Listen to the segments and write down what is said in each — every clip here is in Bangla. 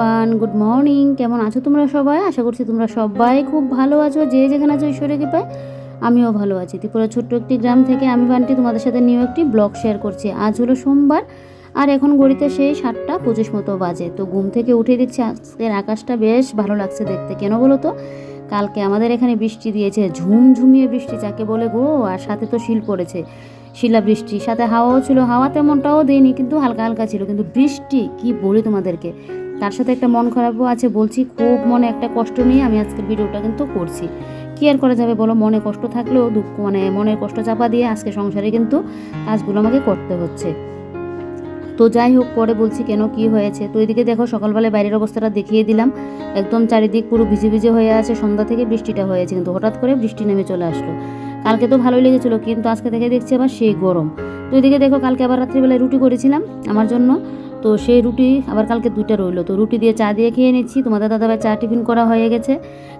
এভরিওয়ান গুড মর্নিং কেমন আছো তোমরা সবাই? আশা করছি তোমরা সবাই খুব ভালো আছো, যে যেখানে আছো ঈশ্বরের কৃপায়, আমিও ভালো আছি। ত্রিপুরা ছোট্ট একটি গ্রাম থেকে আমি বান্টি তোমাদের সাথে নিয়েও একটি ব্লগ শেয়ার করছি। আজ হলো সোমবার, আর এখন ঘড়িতে সেই সাতটা পঁচিশ মতো বাজে। তো ঘুম থেকে উঠে দেখছি আজকের আকাশটা বেশ ভালো লাগছে দেখতে। কেন বলো তো? কালকে আমাদের এখানে বৃষ্টি দিয়েছে, ঝুমঝুমিয়ে বৃষ্টি যাকে বলে গো, আর সাথে তো শিল পড়েছে। শিলা বৃষ্টি সাথে হাওয়াও ছিল, হাওয়া তেমনটাও দেয়নি, কিন্তু হালকা হালকা ছিল। কিন্তু বৃষ্টি, কি বলি তোমাদেরকে? তার সাথে একটা মন খারাপও আছে, বলছি, খুব মনে একটা কষ্ট নিয়ে আমি আজকের ভিডিওটা কিন্তু করছি। কি আর করা যাবে বলো? মনে কষ্ট থাকলেও দুঃখ মানে মনের কষ্ট চাপা দিয়ে আজকে সংসারে কিন্তু কাজগুলো আমাকে করতে হচ্ছে। তো যাই হোক, পরে বলছি কেন, কি হয়েছে? তো এদিকে দেখো, সকালবেলায় বাইরের অবস্থাটা দেখিয়ে দিলাম। একদম চারিদিক পুরো ভিজে ভিজে হয়ে আছে, সন্ধ্যা থেকে বৃষ্টিটা হয়েছে কিন্তু হঠাৎ করে বৃষ্টি নেমে চলে আসলো। কালকে তো ভালোই লেগেছিলো, কিন্তু আজকে থেকে দেখছি আবার সেই গরম। তো এদিকে দেখো, কালকে আবার রাত্রিবেলায় রুটি করেছিলাম আমার জন্য। তো সেই রুটি আবার কালকে দুইটা রইল। তো রুটি দিয়ে চা দিয়ে খেয়ে নিচ্ছি। তোমাদের দাদাভাই চা টিফিন করা হয়ে গেছে।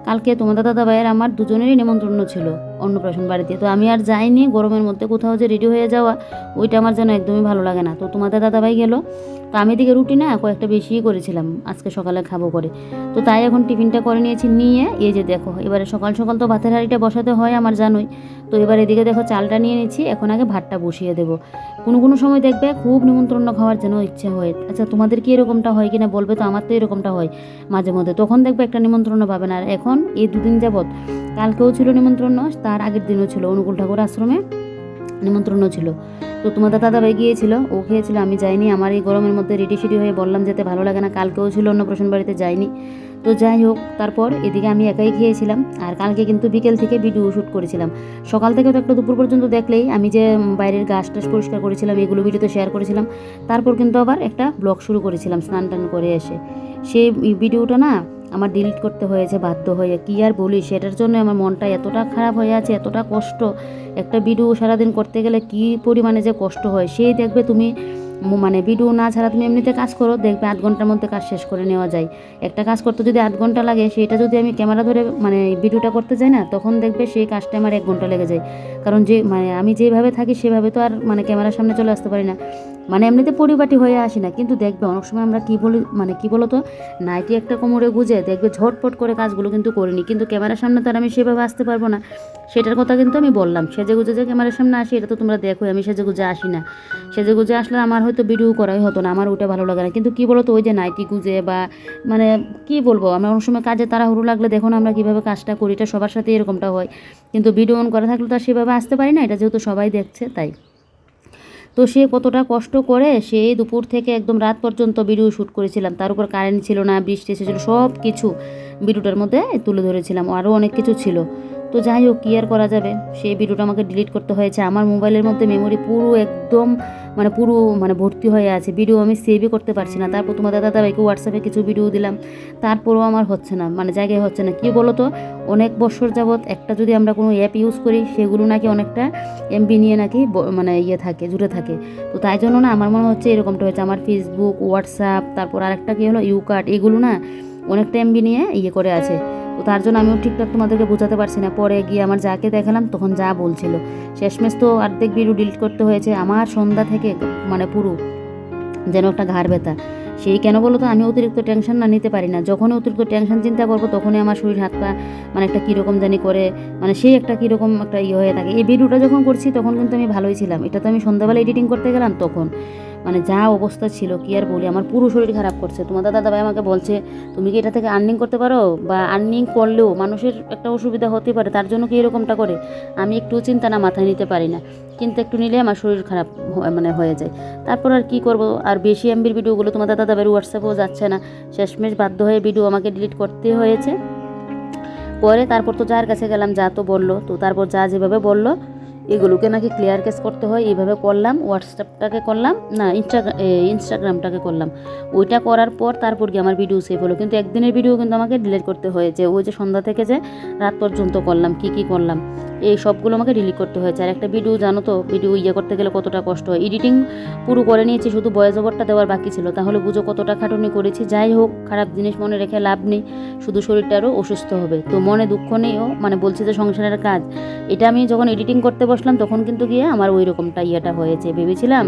কালকে তোমাদের দাদাভাইয়ের আমার দুজনেরই নিমন্ত্রণ ছিল। অন্নপ্রাশন বাড়িতে। তো আমি আর যাইনি, গরমের মধ্যে কোথাও যে রেডি হয়ে যাওয়া, ওইটা আমার যেন একদমই ভালো লাগে না। তো তোমাদের দাদাভাই গেলো। তো আমি এদিকে রুটি না, কয়েকটা বেশিই করেছিলাম। আজকে সকালে খাব করে। তো তাই এখন টিফিনটা করে নিয়েছি। নিয়ে এই যে দেখো, এবারে সকাল সকাল তো ভাতের হাঁড়িটা বসাতে হয় আমার জানোই। তো এবার এদিকে দেখো চালটা নিয়ে নিচ্ছি। এখন আগে ভাতটা বসিয়ে দেবো। কোনো কোনো সময় দেখবে খুব নিমন্ত্রণ খাওয়ার যেন ইচ্ছে হয়। আচ্ছা তোমাদের কি এরকমটা হয় কিনা বলবে তো? আমার তো এরকমটা হয় মাঝে মধ্যে। তখন দেখবে একটা নিমন্ত্রণ পাবে না। আর এখন এই দুদিন যাবৎ, কালকেও ছিল নিমন্ত্রণ তার আগের দিনও ছিল, অনুকূল ঠাকুর আশ্রমে নিমন্ত্রণও ছিল। তো তোমাদের দাদাভাই গিয়েছিল, ও খেয়েছিল, আমি যাইনি, আমার এই গরমের মধ্যে রেডি সেডি হয়ে বললাম যেতে ভালো লাগে না, কালকেও ছিল অন্নপ্রাশন বাড়িতে যাইনি। তো যাই হোক, তারপর এদিকে আমি একাই খেয়েছিলাম, আর কালকে কিন্তু বিকেল থেকে ভিডিও শ্যুট করেছিলাম। সকাল থেকে তো একটা দুপুর পর্যন্ত দেখলেই আমি যে বাইরের গাছ টাছ পরিষ্কার করেছিলাম, এগুলো ভিডিওতে শেয়ার করেছিলাম, তারপর কিন্তু আবার একটা ব্লগ শুরু করেছিলাম, স্নান টান করে এসে। সেই ভিডিওটা না আমার ডিলিট করতে হয়েছে, বাধ্য হয়ে। কী আর বলি সেটার জন্য আমার মনটা এতটা খারাপ হয়ে আছে, এতটা কষ্ট। একটা ভিডিও সারাদিন করতে গেলে কী পরিমাণে যে কষ্ট হয়, সেই দেখবে তুমি মানে ভিডিও না ছাড়া তুমি এমনিতে কাজ করো, দেখবে আধ ঘণ্টার মধ্যে কাজ শেষ করে নেওয়া যায়। একটা কাজ করতে যদি আধ ঘণ্টা লাগে, সেটা যদি আমি ক্যামেরা ধরে মানে ভিডিওটা করতে যাই না, তখন দেখবে সেই কাজটা আমার এক ঘণ্টা লেগে যায়। কারণ যে মানে আমি যেভাবে থাকি, সেভাবে তো আর মানে ক্যামেরার সামনে চলে আসতে পারি না। মানে এমনিতে পরিপাটি হয়ে আসি না, কিন্তু দেখবে অনেক সময় আমরা কী বলি মানে কী বলো তো নাইটি একটা কোমরে গুজে দেখবে ঝটপট করে কাজগুলো কিন্তু করিনি, কিন্তু ক্যামেরার সামনে তো আর আমি সেভাবে আসতে পারব না। সেটার কথা কিন্তু আমি বললাম। সেজে গুজে যে ক্যামেরার সামনে আসি, এটা তো তোমরা দেখো আমি সেজে গুজে আসি না। সেজে গুজে আসলে আমার হয়তো ভিডিও করাই হতো না, আমার ওটা ভালো লাগে না। কিন্তু কী বলো তো ওই যে নাইটি গুজে বা মানে কি বলব আমরা অনেক সময় কাজে তাড়াহুড়ো লাগলে দেখো না আমরা কীভাবে কাজটা করি, এটা সবার সাথে এরকমটা হয়। কিন্তু ভিডিও অন করা থাকলে তো আর সেভাবে আসতে পারি না, এটা যেহেতু সবাই দেখছে, তাই। তো সে কতটা কষ্ট করে, সেই দুপুর থেকে একদম রাত পর্যন্ত ভিডিও শ্যুট করেছিলাম। তার উপর কারেন্ট ছিল না, বৃষ্টি এসেছিল সব কিছু ভিডিওটার মধ্যে তুলে ধরেছিলাম, আরও অনেক কিছু ছিল। তো যাই হোক, কী আর করা যাবে? সেই ভিডিওটা আমাকে ডিলিট করতে হয়েছে। আমার মোবাইলের মধ্যে মেমোরি পুরো একদম মানে পুরো মানে ভর্তি হয়ে আছে। ভিডিও আমি সেভই করতে পারছি না। তারপর তোমাদের দাদাভাইকে হোয়াটসঅ্যাপে কিছু ভিডিও দিলাম। তারপরেও আমার হচ্ছে না মানে জায়গায় হচ্ছে না। কী বলো তো অনেক বছর যাবৎ একটা যদি আমরা কোনো অ্যাপ ইউজ করি, সেগুলো নাকি অনেকটা এমবি নিয়ে নাকি মানে ইয়ে থাকে, জুড়ে থাকে। তো তাই জন্য না, আমার মনে হচ্ছে এরকমটা হয়েছে। আমার ফেসবুক হোয়াটসঅ্যাপ তারপর আরেকটা কী হলো? ইউকার্ট এগুলো না অনেকটা এমবি নিয়ে ইয়ে করে আছে। তো তার জন্য আমিও ঠিকঠাক তোমাদেরকে বোঝাতে পারছি না। পরে গিয়ে আমার যাকে দেখালাম, তখন যা বলছিল। শেষমেশ তো অর্ধেক ভিডিও ডিলিট করতে হয়েছে। আমার সন্ধ্যা থেকে মানে পুরো যেন একটা ঘাড় ব্যথা। সেই কেন বলো তো, আমি অতিরিক্ত টেনশন না নিতে পারি না। যখনই অতিরিক্ত টেনশন চিন্তা করব, তখনই আমার শরীর হাত পা মানে একটা কীরকম জানি করে মানে সেই একটা কীরকম একটা ইয়ে হয়ে থাকে। এই ভিডিওটা যখন করছি, তখন কিন্তু আমি ভালোই ছিলাম। এটা তো আমি সন্ধ্যাবেলা এডিটিং করতে গেলাম তখন। মানে যা অবস্থা ছিল, কি আর বলি? আমার পুরো শরীর খারাপ করছে। তোমাদের দাদাভাই আমাকে বলছে, তুমি কি এটা থেকে আর্নিং করতে পারো? বা আর্নিং করলেও মানুষের একটা অসুবিধা হতে পারে, তার জন্য কি এরকমটা করে? আমি একটু চিন্তা না, মাথায় নিতে পারি না। কিন্তু একটু নিলে আমার শরীর খারাপ মানে হয়ে যায়। তারপর আর কি করব? আর বেশি এমবির ভিডিওগুলো তোমাদের দাদাভাইয়ের হোয়াটসঅ্যাপেও যাচ্ছে না। শেষমেশ বাধ্য হয়ে ভিডিও আমাকে ডিলিট করতে হয়েছে। পরে তারপর তো যার কাছে গেলাম, যা তো বলল, তো তারপর যা যেভাবে বলল এগুলোকে নাকি ক্লিয়ার কেস করতে হয়, এইভাবে করলাম হোয়াটসঅ্যাপটাকে করলাম, না ইনস্টাগ্রাম ইনস্টাগ্রামটাকে করলাম। ওইটা করার পর তারপর গিয়ে আমার ভিডিও সেভ হলো। কিন্তু একদিনের ভিডিও কিন্তু আমাকে ডিলিট করতে হয়েছে। ওই যে সন্ধ্যা থেকে যে রাত পর্যন্ত করলাম, কি কি করলাম। এই সবগুলো আমাকে ডিলিট করতে হয়েছে। আর একটা ভিডিও জানো তো? ভিডিও ইয়ে করতে গেলে কতটা কষ্ট হয়। এডিটিং পুরো করে নিয়েছি, শুধু ভয়েস ওভারটা দেওয়ার বাকি ছিল। তাহলে বুঝো কতটা খাটুনি করেছি। যাই হোক, খারাপ জিনিস মনে রেখে লাভ নেই। শুধু শরীরটা আরও অসুস্থ হবে। তো মনে দুঃখ নেইও মানে বলছি যে সংসারের কাজ। এটা আমি যখন এডিটিং করতে বসলাম, তখন কিন্তু গিয়ে আমার ওই রকমটা ইয়েটা হয়েছে। ভেবেছিলাম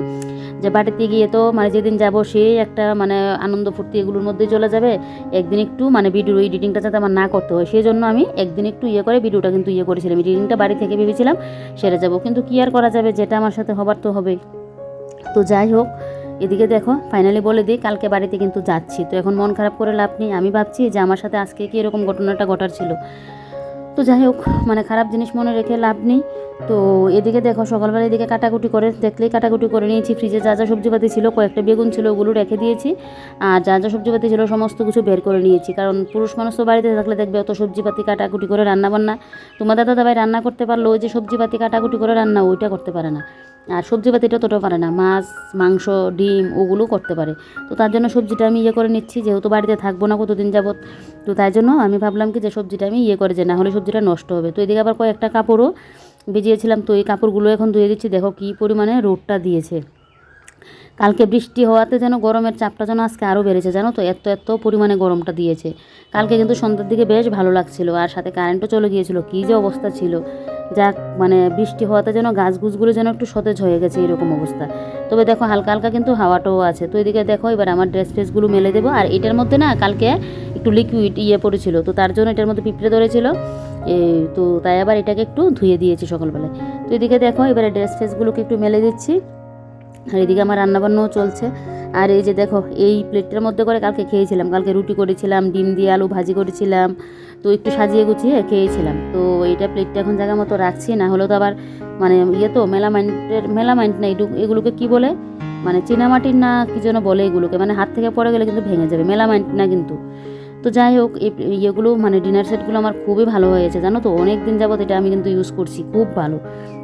যে বাড়িতে গিয়ে তো মানে যেদিন যাব, সেই একটা মানে আনন্দ ফুর্তি এগুলোর মধ্যেই চলে যাবে। একদিন একটু মানে ভিডিও এডিটিংটা যাতে আমার না করতে হয়। সেই জন্য আমি একদিন একটু ইয়ে করে ভিডিওটা কিন্তু ইয়ে করেছিলাম। এডিটিংটা বাড়ি থেকে ভেবেছিলাম সেরে যাব। কিন্তু কি আর করা যাবে? যেটা আমার সাথে হবার তো হবেই। তো যাই হোক, এদিকে দেখো ফাইনালি বলে দিই, কালকে বাড়িতে কিন্তু যাচ্ছি। তো এখন মন খারাপ করে লাভ নেই। আমি ভাবছি যে আমার সাথে আজকে কি এরকম ঘটনাটা ঘটার ছিল? তো যাই হোক মানে খারাপ জিনিস মনে রেখে লাভ নেই। তো এদিকে দেখো, সকালবেলা এদিকে কাটাকুটি করে দেখলেই কাটাকুটি করে নিয়েছি। ফ্রিজে যা যা সবজিপাতি ছিল, কয়েকটা বেগুন ছিল, ওগুলো রেখে দিয়েছি। আর যা যা সবজিপাতি ছিল, সমস্ত কিছু বের করে নিয়েছি। কারণ পুরুষ মানুষ তো বাড়িতে থাকলে দেখবে অত সবজিপাতি কাটাকুটি করে রান্না বান্না তোমাদের দাদা ভাই রান্না করতে পারল, ওই যে সবজিপাতি কাটাকুটি করে রান্না, ওইটা করতে পারে না। আর সবজি সবজিপাতিটা তোটাও পারে না, মাছ, মাংস, ডিম, ওগুলো করতে পারে। তো তার জন্য সবজিটা আমি ইয়ে করে নিচ্ছি, যেহেতু বাড়িতে থাকব না কতদিন যাবৎ, তো তাই জন্য আমি ভাবলাম কি যে সবজিটা আমি ইয়ে করে যে, না হলে সবজিটা নষ্ট হবে। তো এদিকে আবার কয়েকটা কাপড়ও ভিজিয়েছিলাম, তো এই কাপড়গুলো এখন ধুয়ে দিচ্ছি। দেখো কী পরিমাণে রোদটা দিয়েছে। কালকে বৃষ্টি হওয়াতে যেন গরমের চাপটা যেন আজকে আরও বেড়েছে, জানো তো? এত এত পরিমাণে গরমটা দিয়েছে। কালকে কিন্তু সন্ধ্যার দিকে বেশ ভালো লাগছিল, আর সাথে কারেন্টও চলে গিয়েছিল, কী যে অবস্থা ছিল। যাক মানে বৃষ্টি হওয়াতে যেন গাছ গুছগুলো যেন একটু সতেজ হয়ে গেছে এরকম অবস্থা। তবে দেখো, হালকা হালকা কিন্তু হাওয়াটাও আছে। তো এদিকে দেখো, এবার আমার ড্রেস ফ্রেসগুলো মেলে দেবো। আর এটার মধ্যে না, কালকে একটু লিকুইড ইয়ে পড়েছিল, তো তার জন্য এটার মধ্যে পিঁপড়ে ধরেছিল। তো তাই আবার এটাকে একটু ধুয়ে দিয়েছি সকালবেলায়। তো এদিকে দেখো, এবারে ড্রেস ফ্রেসগুলোকে একটু মেলে দিচ্ছি। আর এদিকে আমার রান্নাবান্নাও চলছে। আর এই যে দেখো, এই প্লেটটার মধ্যে করে কালকে খেয়েছিলাম। কালকে রুটি করেছিলাম, ডিম দিয়ে আলু ভাজি করেছিলাম। তো একটু সাজিয়ে গুছিয়ে খেয়েছিলাম। তো এইটা প্লেটটা এখন জায়গা মতো রাখছি, না হলেও তো আবার মানে ইয়ে তো মেলামাইন্টের মেলামাইন্ট না এটু এগুলোকে কি বলে? মানে চীনামাটির না কি যেন বলে এগুলোকে? মানে হাত থেকে পড়ে গেলে কিন্তু ভেঙে যাবে মেলামাইন্ট না কিন্তু। তো যাই হোক ইয়েগুলো মানে ডিনার সেটগুলো আমার খুবই ভালো হয়েছে, জানো তো? অনেক দিন যাবত এটা আমি কিন্তু ইউজ করছি, খুব ভালো।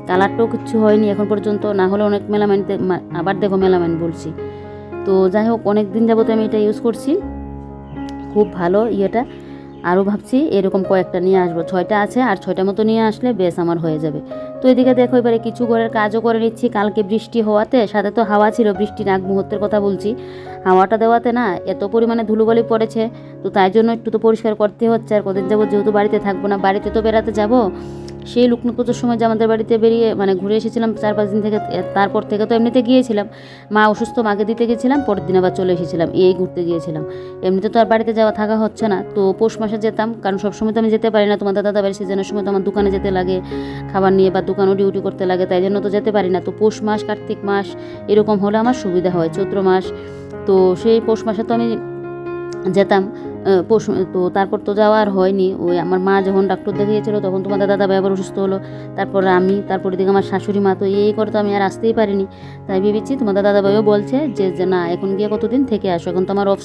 কালারটাও কিছু হয়নি, এখন পর্যন্ত না হলে অনেক মেলামাইন আবার দেখো মেলামাইন বলছি। তো যাই হোক অনেক দিন যাবত আমি এটা ইউজ করছি। খুব ভালো ইয়েটা। আরও ভাবছি এরকম কয়েকটা নিয়ে আসব। ছয়টা আছে আর ছয়টা মতো নিয়ে আসলে বেশ আমার হয়ে যাবে। তো এদিকে দেখো এবারে কিছু ঘরের কাজও করে নিচ্ছি। কালকে বৃষ্টি হওয়াতে, সাথে তো হাওয়া ছিল, বৃষ্টির আগ মুহূর্তের কথা বলছি। হাওয়াটা দেওয়াতে না এত পরিমাণে ধুলোবালি পড়েছে। তো তাই জন্য একটু তো পরিষ্কার করতে হচ্ছে। আর কদিন যাব যেহেতু বাড়িতে থাকব না, বাড়িতে তো বেড়াতে যাব। সেই লুকনো পুজোর সময় যে আমাদের বাড়িতে বেরিয়ে মানে ঘুরে এসেছিলাম, চার পাঁচ দিন থেকে, তারপর থেকে তো এমনিতে গিয়েছিলাম। মা অসুস্থ, মাকে দিতে গেছিলাম, পরের দিন আবার চলে এসেছিলাম, এই ঘুরতে গিয়েছিলাম। এমনিতে তো আর বাড়িতে যাওয়া থাকা হচ্ছে না, তো পৌষ মাসে যেতাম, কারণ সবসময় তো আমি যেতে পারি না, তোমাদের দাদা বাড়ির সিজনের সময় তো আমার দোকানে যেতে লাগে, খাবার নিয়ে বা দোকানও ডিউটি করতে লাগে, তাই জন্য তো যেতে পারি না। তো পৌষ মাস, কার্তিক মাস, এরকম হলে আমার সুবিধা হয়, চৈত্র মাস, তো সেই পৌষ মাসে তো আমি যেতাম। পৌষ তো তারপর তো যাওয়া আর হয়নি। ওই আমার মা যখন ডাক্তার দেখিয়েছিল, তখন তোমাদের দাদা আবার অসুস্থ হলো। তারপর আমি তারপর এদিকে আমার শাশুড়ি মা তো এই করে তো আমি আর আসতেই পারিনি। তাই ভেবেছি তোমাদের দাদা ভাইও বলছে যে যে না, এখন গিয়ে কতদিন থেকে আসো? এখন তো আমার অফ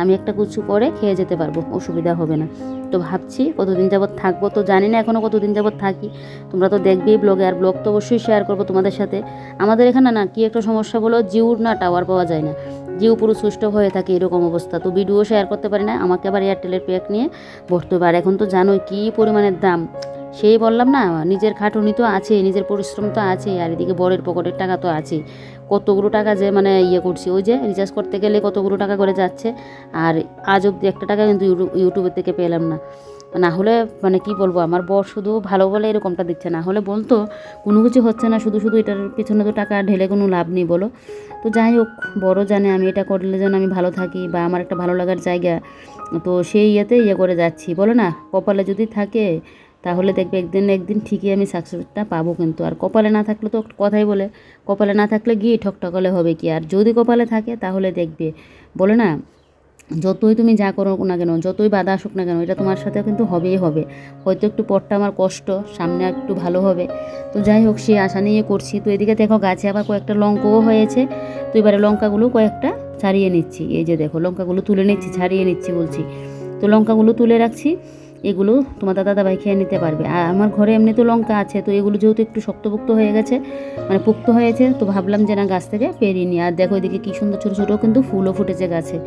আমি একটা কিছু করে খেয়ে যেতে পারব, অসুবিধা হবে না। তো ভাবছি কতদিন যাবত থাকব তো জানি না এখনও কতদিন যাবত থাকি। তোমরা তো দেখবেই ব্লগে আর ব্লগ তো অবশ্যই শেয়ার করব তোমাদের সাথে। আমাদের এখানে না কি একটা সমস্যা বলো জিওর না টাওয়ার পাওয়া যায় না। জিও পুরো সুস্থ হয়ে থাকে এরকম অবস্থা। তো ভিডিও শেয়ার করতে পারি না, আমাকে আবার এয়ারটেলের প্যাক নিয়ে ভরতে হবে। এখন তো জানোই কী পরিমাণের দাম। সেই বললাম না, নিজের খাটুনি তো আছে, নিজের পরিশ্রম তো আছে, আর এদিকে বরের পকেটের টাকা তো আছে। কতগুলো টাকা যে মানে ইয়ে করছি, ওই যে রিচার্জ করতে গেলে কতগুলো টাকা করে যাচ্ছে। আর আজ অব্দি একটা টাকা কিন্তু ইউটিউব ইউটিউবের থেকে পেলাম না। না হলে মানে কি বলব, আমার বর শুধু ভালো বলে এরকমটা দিচ্ছে। না হলে বলতো, কোনো কিছু হচ্ছে না, শুধু শুধু এটার পিছনে তো টাকা ঢেলে কোনো লাভ নেই বলো। তো যাই হোক, বড় জানে আমি এটা করলে যেন আমি ভালো থাকি বা আমার একটা ভালো লাগার জায়গা। তো সেই ইয়েতে ইয়ে করে যাচ্ছি। বলো না, কপালে যদি থাকে, তাহলে দেখবে একদিন একদিন ঠিকই আমি সাকসেসটা পাবো কিন্তু। আর কপালে না থাকলে তো কথাই বলে, কপালে না থাকলে গিয়ে ঠকঠকালে হবে কি? আর যদি কপালে থাকে, তাহলে দেখবে। বলে না যতই তুমি যা করো না কেন, যতই বাধা আসুক না কেন, এটা তোমার সাথে কিন্তু হবেই হবে। হয়তো একটু পরটা আমার কষ্ট, সামনে একটু ভালো হবে। তো যাই হোক সে আশা নিয়ে করছি। তো এদিকে দেখো, গাছে আবার কয়েকটা লঙ্কাও হয়েছে। তো এবারে লঙ্কাগুলো কয়েকটা ছাড়িয়ে নিচ্ছি। এই যে দেখো, লঙ্কাগুলো তুলে নিচ্ছি, ছাড়িয়ে নিচ্ছি বলছি। তো লঙ্কাগুলো তুলে রাখছি। এগুলো তোমার দাদা ভাই খেয়ে নিতে পারবে। আর আমার ঘরে এমনি তো লঙ্কা আছে, তো এগুলো যেহেতু একটু শক্তপোক্ত হয়ে গেছে মানে পোক্ত হয়েছে, তো ভাবলাম যে না গাছ থেকে পেরিয়ে নিই। আর দেখো এদিকে কী সুন্দর ছোটো ছোটো কিন্তু ফুলও ফুটেছে গাছে।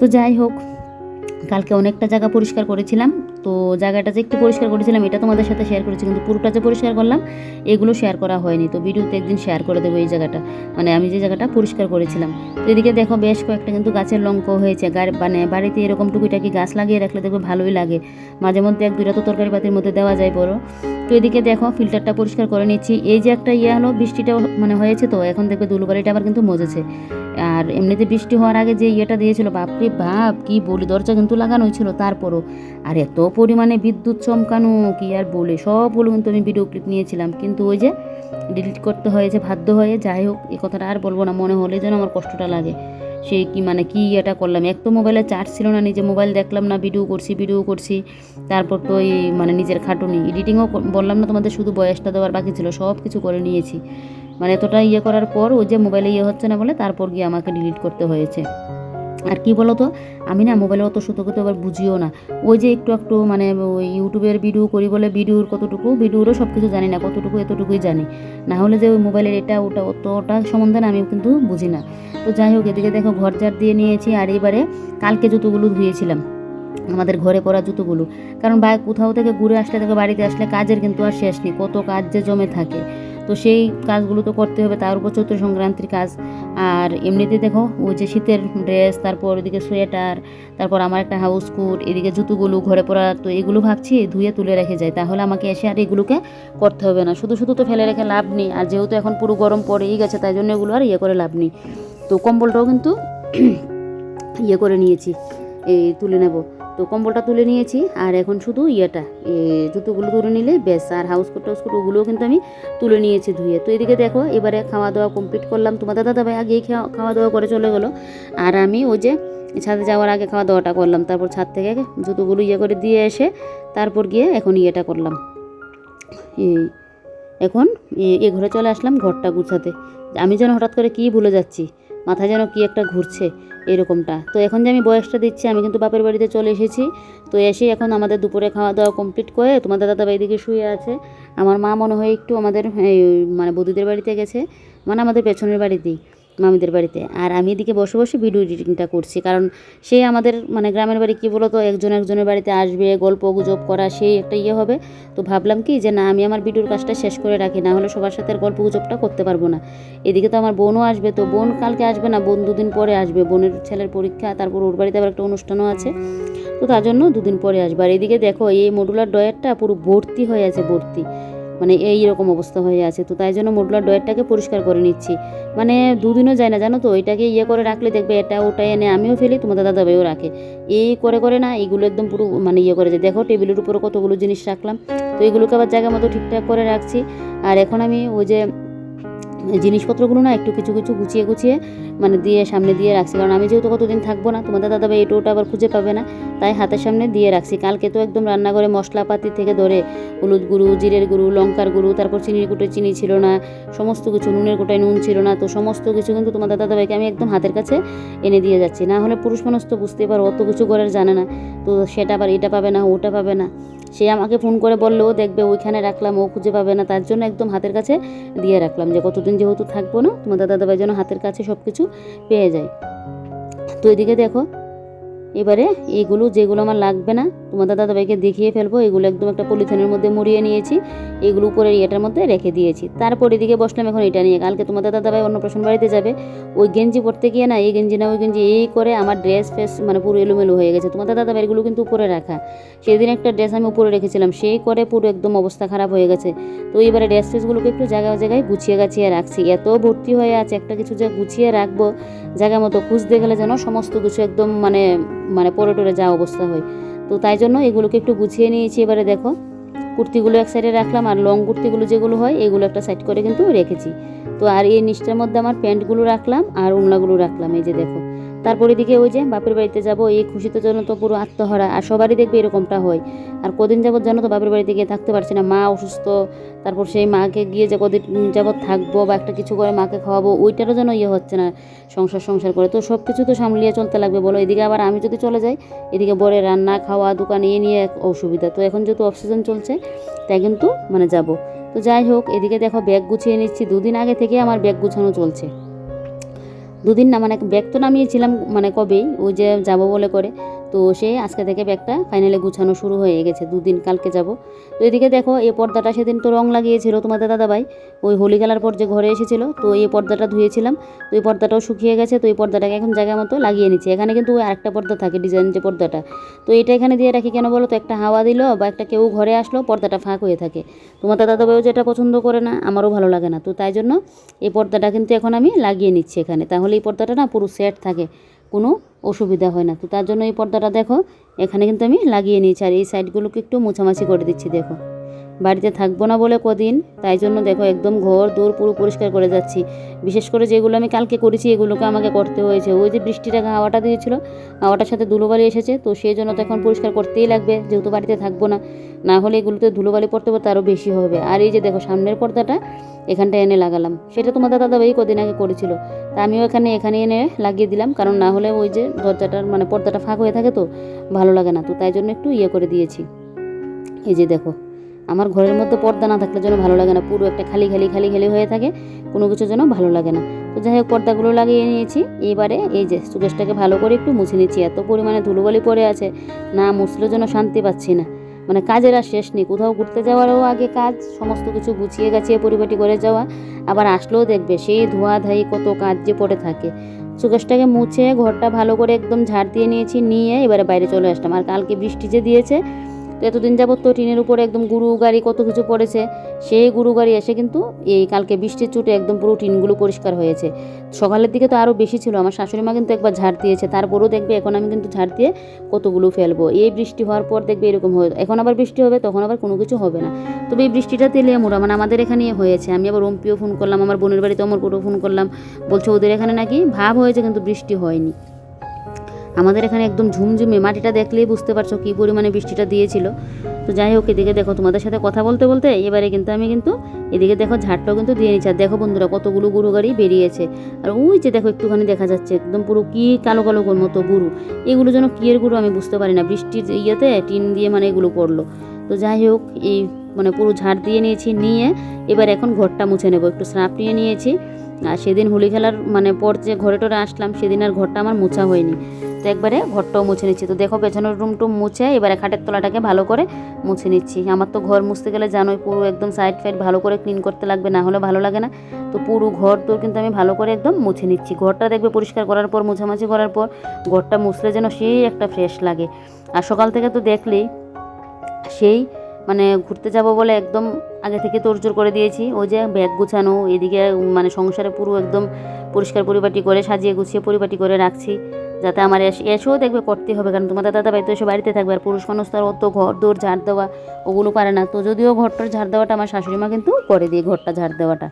তো যাই হোক কালকে অনেকটা জায়গা পরিষ্কার করেছিলাম। তো জায়গাটা যে একটু পরিষ্কার করেছিলাম, এটা তোমাদের সাথে শেয়ার করেছি, কিন্তু পুরোটা যে পরিষ্কার করলাম, এগুলো শেয়ার করা হয়নি। তো ভিডিওতে একদিন শেয়ার করে দেবো এই জায়গাটা। মানে আমি যে জায়গাটা পরিষ্কার করেছিলাম। তো এদিকে দেখো বেশ কয়েকটা কিন্তু গাছের লঙ্ক হয়েছে। মানে বাড়িতে এরকম টুকিটাকি গাছ লাগিয়ে রাখলে দেখবে ভালোই লাগে। মাঝে মধ্যে এক দুইটা তো তরকারি পাতির মধ্যে দেওয়া যায় বড়। তো এদিকে দেখো ফিল্টারটা পরিষ্কার করে নিচ্ছি। এই যে একটা ইয়ে হলো বৃষ্টিটা মানে হয়েছে তো, এখন দেখবে দুলুবাড়িটা আবার কিন্তু মজেছে। আর এমনিতে বৃষ্টি হওয়ার আগে যে ইয়েটা দিয়েছিল, বাপরে বাপ, কি বলি, দরজা কিন্তু লাগানো ছিল তারপরও। আর এত পরিমাণে বিদ্যুৎ চমকানো কি আর বলে? সব সবগুলো কিন্তু আমি ভিডিও ক্লিপ নিয়েছিলাম। কিন্তু ওই যে ডিলিট করতে হয়েছে, বাধ্য হয়ে, যাই হোক, এ কথাটা আর বলব না। মনে হলে যেন আমার কষ্টটা লাগে। সেই কি মানে কি এটা করলাম? এক তো মোবাইলে চার্জ ছিল না, নিজে মোবাইল দেখলাম না ভিডিও করছি ভিডিও করছি। তারপর তো এই মানে নিজের খাটুনি। এডিটিংও বললাম না তোমাদের, শুধু বয়সটা দেওয়ার বাকি ছিল, সব কিছু করে নিয়েছি। মানে এতটা ইয়ে করার পর ওই যে মোবাইলে ইয়ে হচ্ছে না বলে, তারপর গিয়ে আমাকে ডিলিট করতে হয়েছে। আর কি বলো তো আমি না মোবাইলে অত সুতো করতে আবার বুঝিও না। ওই যে একটু একটু মানে ওই ইউটিউবের ভিডিও করি বলে ভিডিওর কতটুকু? ভিডিওরও সব কিছু জানি না, কতটুকু এতটুকুই জানি। না হলে যে ওই মোবাইলের এটা ওটা অতটা সম্বন্ধে না আমি কিন্তু বুঝি না। তো যাই হোক, এদিকে দেখো ঘর ঝাড় দিয়ে নিয়েছি আর এবারে কালকে জুতোগুলো ধুয়েছিলাম। আমাদের ঘরে পরা জুতোগুলো। কারণ বা কোথাও থেকে ঘুরে আসলে দেখো বাড়িতে আসলে কাজের কিন্তু আর শেষ নেই। কত কাজ যে জমে থাকে। তো সেই কাজগুলো তো করতে হবে, তার উপর চৈত্র সংক্রান্তির কাজ। আর এমনিতে দেখো, ওই যে শীতের ড্রেস তারপর ওইদিকে সোয়েটার তারপর আমার একটা হাউস কোট এদিকে জুতোগুলো, ঘরে পরা, তো এগুলো ভাবছি ধুয়ে তুলে রেখে যায় তাহলে আমাকে এসে আর এগুলোকে করতে হবে না। শুধু শুধু তো ফেলে রেখে লাভ নেই। আর যেহেতু এখন পুরো গরম পড়েই গেছে, তাই জন্য এগুলো আর ইয়ে করে লাভ নেই। তো কম্বলটাও কিন্তু ইয়ে করে নিয়েছি, এই তুলে নেব। তো কম্বলটা তুলে নিয়েছি, আর এখন শুধু ইয়েটা জুতোগুলো তুলে নিলে বেশ আর হাউস কোট টাউস কোট ওগুলোও কিন্তু আমি তুলে নিয়েছি ধুয়ে। তো এদিকে দেখো, এবারে খাওয়া দাওয়া কমপ্লিট করলাম। তোমাদের দাদা ভাই আগেই খাওয়া খাওয়া দাওয়া করে চলে গেলো। আর আমি ওই যে ছাদে যাওয়ার আগে খাওয়া দাওয়াটা করলাম। তারপর ছাদ থেকে জুতোগুলো ইয়ে করে দিয়ে এসে তারপর গিয়ে এখন ইয়েটা করলাম। এই এখন এ ঘরে চলে আসলাম ঘরটা গুছাতে। আমি যেন হঠাৎ করে কী ভুলে যাচ্ছি? মাথায় যেন কি একটা ঘুরছে এরকমটা। তো এখন যে আমি বয়সটা দিচ্ছি, আমি কিন্তু বাপের বাড়িতে চলে এসেছি। তো এসে এখন আমাদের দুপুরে খাওয়া দাওয়া কমপ্লিট করে তোমাদের দাদা ভাই দিকে শুয়ে আছে। আমার মা মনে হয় একটু আমাদের মানে বৌদিদের বাড়িতে গেছে। মানে আমাদের পেছনের বাড়িতেই। মামিদের বাড়িতে। আর আমি এদিকে বসে বসে ভিডিও এডিটিংটা করছি। কারণ সেই আমাদের মানে গ্রামের বাড়ি কী বলো তো একজন একজনের বাড়িতে আসবে, গল্প গুজব করা, সেই একটা ইয়ে হবে। তো ভাবলাম কি যে না, আমি আমার ভিডিওর কাজটা শেষ করে রাখি, না হলে সবার সাথে গল্প গুজবটা করতে পারব না। এদিকে তো আমার বোনও আসবে, তো বোন কালকে আসবে না, বোন দুদিন পরে আসবে। বোনের ছেলের পরীক্ষা, তারপর ওর বাড়িতে আবার একটা অনুষ্ঠানও আছে। তো তার জন্য দুদিন পরে আসবে। আর এদিকে দেখো, এই মডুলার ডয়ারটা পুরো ভর্তি হয়ে আছে, ভর্তি। মানে এই রকম অবস্থা হয়ে আছে। তো তাই জন্য মোডলার ডয়েরটাকে পরিষ্কার করে নিচ্ছি। মানে দুদিনও যায় না, জানো তো? এটাকে ইয়ে করে রাখলে দেখবে এটা ওটা এনে আমিও ফেলি, তোমাদের দাদা ভাইও রাখে। এই করে করে না, এইগুলো একদম পুরো মানে ইয়ে করে যায়। দেখো টেবিলের উপরে কতগুলো জিনিস রাখলাম। তো এগুলোকে আবার জায়গা মতো ঠিকঠাক করে রাখছি। আর এখন আমি ওই যে জিনিসপত্রগুলো না একটু কিছু কিছু গুছিয়ে গুছিয়ে মানে দিয়ে সামনে দিয়ে রাখছি। কারণ আমি যেহেতু কতদিন থাকব না, তোমাদের দাদা ভাই এটা ওটা আবার খুঁজে পাবে না, তাই হাতের সামনে দিয়ে রাখছি। কালকে তো একদম রান্নাঘরে মশলাপাতি থেকে ধরে হলুদ গুঁড়ো, জিরের গুঁড়ো, লঙ্কার গুঁড়ো, তারপর চিনির কুটোয় চিনি ছিল না, সমস্ত কিছু, নুনের কোটায় নুন ছিল না, তো সমস্ত কিছু কিন্তু তোমাদের দাদা ভাইকে আমি একদম হাতের কাছে এনে দিয়ে যাচ্ছি। না হলে পুরুষ মানুষ তো বুঝতেই পারো, অত কিছু করার জানে না, তো সেটা আবার এটা পাবে না, ওটা পাবে না। সে আমাকে ফোন করে বলল দেখবে, ওইখানে রাখলাম, ও খুঁজে পাবে না। তার জন্য একদম হাতের কাছে দিয়ে রাখলাম যে কতদিন যেহেতু থাকব না তোমার দাদা দাদাভাই যেন হাতের কাছে সব কিছু পেয়ে যায়। তো এদিকে দেখো এবারে এইগুলো যেগুলো আমার লাগবে না, তোমাদের দাদাভাইকে দেখিয়ে ফেলব, এগুলো একদম একটা পলিথিনের মধ্যে মুড়িয়ে নিয়েছি, এগুলো উপরের ইয়েটার মধ্যে রেখে দিয়েছি। তারপর এদিকে বসলাম এখন এটা নিয়ে, কালকে তোমাদের দাদাভাই অন্নপ্রাশন বাড়িতে যাবে, ওই গেঞ্জি পরতে গিয়ে না, এই গেঞ্জি না, ওই গেঞ্জি, এই করে আমার ড্রেস ফ্রেস মানে পুরো এলোমেলো হয়ে গেছে। তোমাদের দাদাভাই এগুলো কিন্তু উপরে রাখা। সেদিন একটা ড্রেস আমি উপরে রেখেছিলাম, সেই করে পুরো একদম অবস্থা খারাপ হয়ে গেছে। তো এবারে ড্রেস ফ্রেসগুলোকে একটু জায়গায় জায়গায় গুছিয়ে গাছিয়ে রাখছি। এত ভর্তি হয়ে আছে, একটা কিছু যে গুছিয়ে রাখব জায়গা মতো খুঁজতে গেলে যেন সমস্ত কিছু একদম মানে মানে পরে টরে যাওয়া অবস্থা হয়। তো তাই জন্য এগুলোকে একটু গুছিয়ে নিয়েছি এবারে দেখো। কুর্তিগুলো এক সাইডে রাখলাম আর লং কুর্তিগুলো যেগুলো হয়, এগুলো একটা সাইড করে কিন্তু রেখেছি। তো আর এই নিচটার মধ্যে আমার প্যান্টগুলো রাখলাম আর উমলাগুলো রাখলাম, এই যে দেখো। তারপর এদিকে ওই যে বাপের বাড়িতে যাব, এই খুশিতে জন্য তো পুরো আত্মহারা, আর সবারই দেখবে এরকমটা হয়। আর কদিন যাবত জানো তো বাপের বাড়িতে গিয়ে থাকতে পারছি না, মা অসুস্থ, তারপর সেই মাকে গিয়ে যে কদিন যাবত থাকব বা একটা কিছু করে মাকে খাওয়াবো, ওইটারও যেন ইয়ে হচ্ছে না, সংসার সংসার করে। তো সব কিছু তো সামলিয়ে চলতে লাগবে বলো, এদিকে আবার আমি যদি চলে যাই, এদিকে বরে রান্না, খাওয়া, দোকান, এ নিয়ে এক অসুবিধা। তো এখন যেহেতু অক্সিজেন চলছে, তাই কিন্তু মানে যাব। তো যাই হোক, এদিকে দেখো ব্যাগ গুছিয়ে নিচ্ছি, দুদিন আগে থেকে আমার ব্যাগ গুছানো চলছে। দুদিন না মানে ব্যাগ তো নামিয়েছিলাম মানে কবেই ও যে যাব বলে করে। তো সে আজকে থেকে ব্যাগটা ফাইনালি গুছানো শুরু হয়ে গেছে, দুদিন কালকে যাব। তো এদিকে দেখো, এই পর্দাটা সেদিন তো রং লাগিয়েছিল তোমাদের দাদাভাই, ওই হোলি খেলার পর যে ঘরে এসেছিল, তো এই পর্দাটা ধুয়েছিলাম, তো এই পর্দাটাও শুকিয়ে গেছে, তো এই পর্দাটাকে এখন জায়গা মতো লাগিয়ে নিচ্ছি। এখানে কিন্তু ওই আরেকটা পর্দা থাকে ডিজাইন যে পর্দাটা। তো এটা এখানে দিয়ে রাখি কেন বলো তো একটা হাওয়া দিল বা একটা কেউ ঘরে আসলো, পর্দাটা ফাঁক হয়ে থাকে। তোমাদের দাদাভাইও যেটা পছন্দ করে না, আমারও ভালো লাগে না। তো তাই জন্য এই পর্দাটা কিন্তু এখন আমি লাগিয়ে নিচ্ছি এখানে। তাহলে এই পর্দাটা না পুরো সেট থাকে। কোনো অসুবিধা হয় না। তো তার জন্য এই পর্দাটা দেখো, এখানে কিন্তু আমি লাগিয়ে নিয়েছি। আর এই সাইডগুলোকে একটু মোছামাছি করে দিচ্ছি, দেখো। বাড়িতে থাকব না বলে কদিন, তাই জন্য দেখো একদম ঘর দৌড় পুরো পরিষ্কার করে যাচ্ছি। বিশেষ করে যেগুলো আমি কালকে করেছি, এগুলোকে আমাকে করতে হয়েছে। ওই যে বৃষ্টিটা হাওয়াটা দিয়েছিল, হাওয়াটার সাথে ধুলোবালি এসেছে, তো সেই জন্য তো এখন পরিষ্কার করতেই লাগবে, যেহেতু বাড়িতে থাকব না। না হলে এগুলোতে ধুলোবালি পড়তে পড়তে আরও বেশি হবে। আর এই যে দেখো সামনের পর্দাটা, এখানটা এনে লাগালাম। সেটা তোমাদের দাদাভাই কদিন আগে করেছিল, তা আমিও এখানে এখানে এনে লাগিয়ে দিলাম, কারণ না হলে ওই যে দরজাটার মানে পর্দাটা ফাঁক হয়ে থাকে তো, ভালো লাগে না। তো তাই জন্য একটু ইয়ে করে দিয়েছি। এই যে দেখো আমার ঘরের মধ্যে পর্দা না থাকলে যেন ভালো লাগে না। পুরো একটা খালি খালি খালি খালি হয়ে থাকে, কোনো কিছু যেন ভালো লাগে না। তো যাই হোক, পর্দাগুলো লাগিয়ে নিয়েছি। এবারে এই যে সুকেশটাকে ভালো করে একটু মুছে নিচ্ছি। এত পরিমাণে ধুলোবালি পড়ে আছে, না মুছলে যেন শান্তি পাচ্ছি না। মানে কাজের আর শেষ নেই, কোথাও ঘুরতে যাওয়ারও আগে কাজ, সমস্ত কিছু গুছিয়ে গাছিয়ে পরিপাটি করে যাওয়া। আবার আসলেও দেখবে সেই ধোয়া ধাই কত কাজ যে পড়ে থাকে। সুকেশটাকে মুছে ঘরটা ভালো করে একদম ঝাড় দিয়ে নিয়েছি, নিয়ে এবারে বাইরে চলে আসলাম। আর কালকে বৃষ্টি যে দিয়েছে তো এতদিন যাবত তো টিনের উপরে একদম গুরু গাড়ি কত কিছু পড়েছে, সেই গুরু গাড়ি এসে কিন্তু এই কালকে বৃষ্টির চুটে একদম পুরো টিনগুলো পরিষ্কার হয়েছে। সকালের দিকে তো আরও বেশি ছিল, আমার শাশুড়ি মা কিন্তু একবার ঝাড় দিয়েছে, তারপরেও দেখবে এখন আমি কিন্তু ঝাড় দিয়ে কতগুলো ফেলব। এই বৃষ্টি হওয়ার পর দেখবে এরকম হয়ে, এখন আবার বৃষ্টি হবে, তখন আবার কোনো কিছু হবে না। তবে এই বৃষ্টিটা তেলে মোড়া মানে আমাদের এখানে হয়েছে, আমি আবার রম্পিও ফোন করলাম, আমার বোনের বাড়িতে অমরপুরও ফোন করলাম, বলছে ওদের এখানে নাকি ভাব হয়েছে কিন্তু বৃষ্টি হয়নি। আমাদের এখানে একদম ঝুমঝুমে মাটিটা দেখলেই বুঝতে পারছ কী পরিমাণে বৃষ্টিটা দিয়েছিল। তো যাই হোক, এদিকে দেখো তোমাদের সাথে কথা বলতে বলতে এবারে কিন্তু আমি কিন্তু এদিকে দেখো ঝাড়টাও কিন্তু দিয়ে নিচ্ছি। আর দেখো বন্ধুরা কতগুলো গুরু গাড়ি বেরিয়েছে। আর ওই যে দেখো একটুখানি দেখা যাচ্ছে, একদম পুরো কী কালো কালো মতো গুরু। এগুলো যেন কী এর গুরু আমি বুঝতে পারি না। বৃষ্টির ইয়েতে টিন দিয়ে মানে এগুলো পড়ল। তো যাই হোক, এই মানে পুরো ঝাড় দিয়ে নিয়েছি, নিয়ে এবার এখন ঘরটা মুছে নেব। একটু স্নাপ নিয়ে নিয়েছি। আর সেদিন হোলি খেলার মানে পর যে ঘরে টরে আসলাম, সেদিন আর ঘরটা আমার মোছা হয়নি। তো একবারে ঘরটাও মুছে নিচ্ছি। তো দেখো পেছনের রুম টুম মুছে এবারে খাটের তলাটাকে ভালো করে মুছে নিচ্ছি। আমার তো ঘর মুছতে গেলে জানোই পুরো একদম সাইড ফাইড ভালো করে ক্লিন করতে লাগবে, না হলে ভালো লাগে না। তো পুরো ঘর তোর কিন্তু আমি ভালো করে একদম মুছে নিচ্ছি। ঘরটা দেখবে পরিষ্কার করার পর, মোছামাছি করার পর, ঘরটা মুছলে যেন সেই একটা ফ্রেশ লাগে। আর সকাল থেকে তো দেখলেই সেই মানে ঘুরতে যাব বলে একদম আগে থেকে তোড়জোড় করে দিয়েছি। ওই যে ব্যাগ গুছানো, এদিকে মানে সংসারে পুরো একদম পরিষ্কার পরিপাটি করে সাজিয়ে গুছিয়ে পরিপাটি করে রাখছি, যাতে আমার এসে, এসেও দেখবে করতে হবে। কারণ তোমাদের দাদা ভাই তো এসে বাড়িতে থাকবে আর পুরুষ মানুষ তো অত ঘর দৌড় ঝাড় দেওয়া ওগুলো পারে না। তো যদিও ঘরটার ঝাড় দেওয়াটা আমার শাশুড়ি মা কিন্তু করে দিয়ে ঘরটা ঝাড় দেওয়াটা।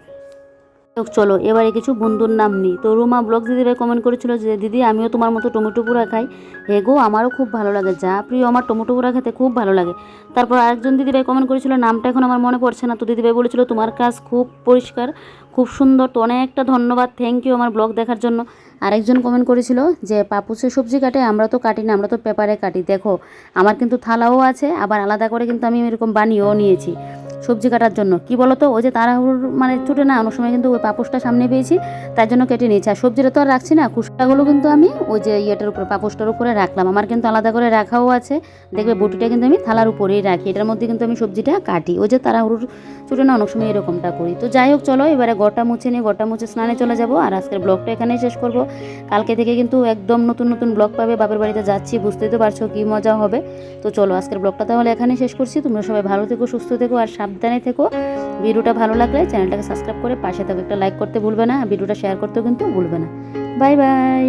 চলো, এবারে কিছু বন্ধুর নাম নিই। তো রুমা ব্লগ দিদিভাই কমেন্ট করেছিল যে, দিদি, আমিও তোমার মতো টমেটো পুরা খাই। হে গো, আমারও খুব ভালো লাগে। যা প্রিয়, আমার টমেটো পুরা খেতে খুব ভালো লাগে। তারপর আরেকজন দিদিভাই কমেন্ট করেছিল, নামটা এখন আমার মনে পড়ছে না। তো দিদিভাই বলেছিল, তোমার কাজ খুব পরিষ্কার, খুব সুন্দর। তো অনেকটা ধন্যবাদ। থ্যাংক ইউ আমার ব্লগ দেখার জন্য। আরেকজন কমেন্ট করেছিল যে পাপুসে সবজি কাটে, আমরা তো কাটি না, আমরা তো পেপারে কাটি, দেখো, আমার কিন্তু থালাও আছে, আবার আলাদা করে কিন্তু আমি এরকম বানিয়েও নিয়েছি সবজি কাটার জন্য। কি বলতো, ওই যে তাড়াহুড়োর মানে ছুটে না, অনেক সময় কিন্তু ওই পাপোশটা সামনে পেয়েছি, তার জন্য কেটে নিয়েছি। আর সবজিটা তো আর রাখছি না খুচরাগুলো কিন্তু আমি ওই যে ইয়েটার উপরে, পাপোশটার উপরে রাখলাম। আমার কিন্তু আলাদা করে রাখাও আছে, দেখবে বটিটা কিন্তু আমি থালার উপরেই রাখি, এটার মধ্যে কিন্তু আমি সবজিটা কাটি। ওই যে তাড়াহুড়োর ছুটে না, অনেক সময় এরকমটা করি। তো যাই হোক, চলো, এবারে গোটা মুছে নিয়ে গোটা মুছে স্নানে চলে যাব, আর আজকের ব্লগটা এখানেই শেষ করব। কালকে থেকে কিন্তু একদম নতুন নতুন ব্লগ পাবে, বাপের বাড়িতে যাচ্ছি, বুঝতেই তো পারছ কী মজা হবে। তো চলো, আজকের ব্লগটা তাহলে এখানে শেষ করছি। তোমরা সবাই ভালো থেকো, সুস্থ থেকো, আর সাবধানে থেকো। ভিডিওটা ভালো লাগলে চ্যানেলটাকে সাবস্ক্রাইব করে পাশে থাকো। একটা লাইক করতে ভুলবে না ভিডিওটা শেয়ার করতেও কিন্তু ভুলবে না। Bye bye